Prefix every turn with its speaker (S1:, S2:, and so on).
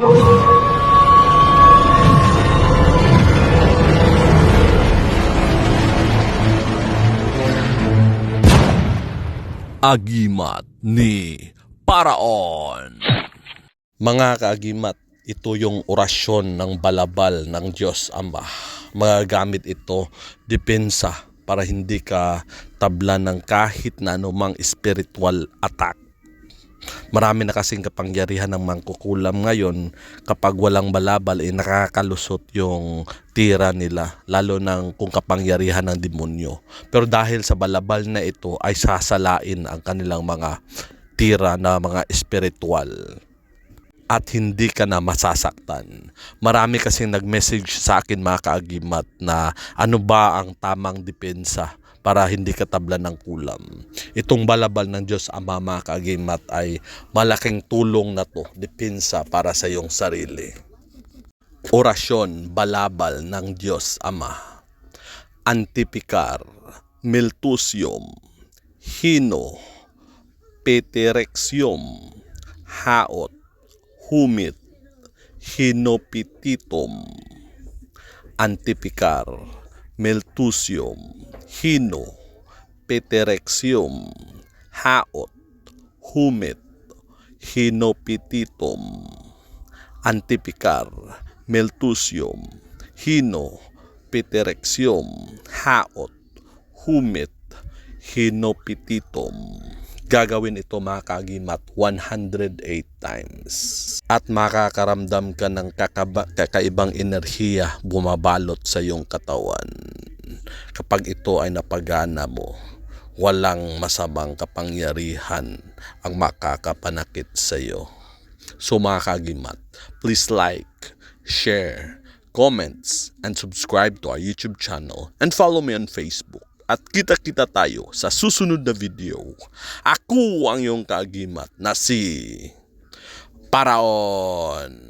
S1: Agimat ni Paraon. Mga kaagimat, ito yung orasyon ng balabal ng Diyos Ama. Magagamit ito depensa para hindi ka tabla ng kahit na anumang spiritual attack. Marami na kasing kapangyarihan ng mangkukulam ngayon kapag walang balabal ay nakakalusot yung tira nila lalo ng kung kapangyarihan ng demonyo. Pero dahil sa balabal na ito ay sasalain ang kanilang mga tira na mga spiritual at hindi ka na masasaktan. Marami kasing nag-message sa akin mga kaagimat na ano ba ang tamang depensa para hindi ka tablan ng kulam. Itong balabal ng Diyos Ama mga kaagimat ay malaking tulong na to, depensa para sa iyong sarili. Orasyon, balabal ng Diyos Ama. Antipikar, Miltusium, Hino, Peterexium, Haot, humit, hinopititum, antipikar, meltusium, hino, peterexium, haot, humit, hinopititum, antipikar, meltusium, hino, peterexium, haot, humit, hinopititum. Gagawin ito mga kagimat 108 times. At makakaramdam ka ng kakaba, kakaibang enerhiya bumabalot sa iyong katawan. Kapag ito ay napagana mo, walang masamang kapangyarihan ang makakapanakit sa iyo. So mga kagimat, please like, share, comments, and subscribe to our YouTube channel and follow me on Facebook. At kita-kita tayo sa susunod na video. Ako ang iyong kagimat na si Paraon.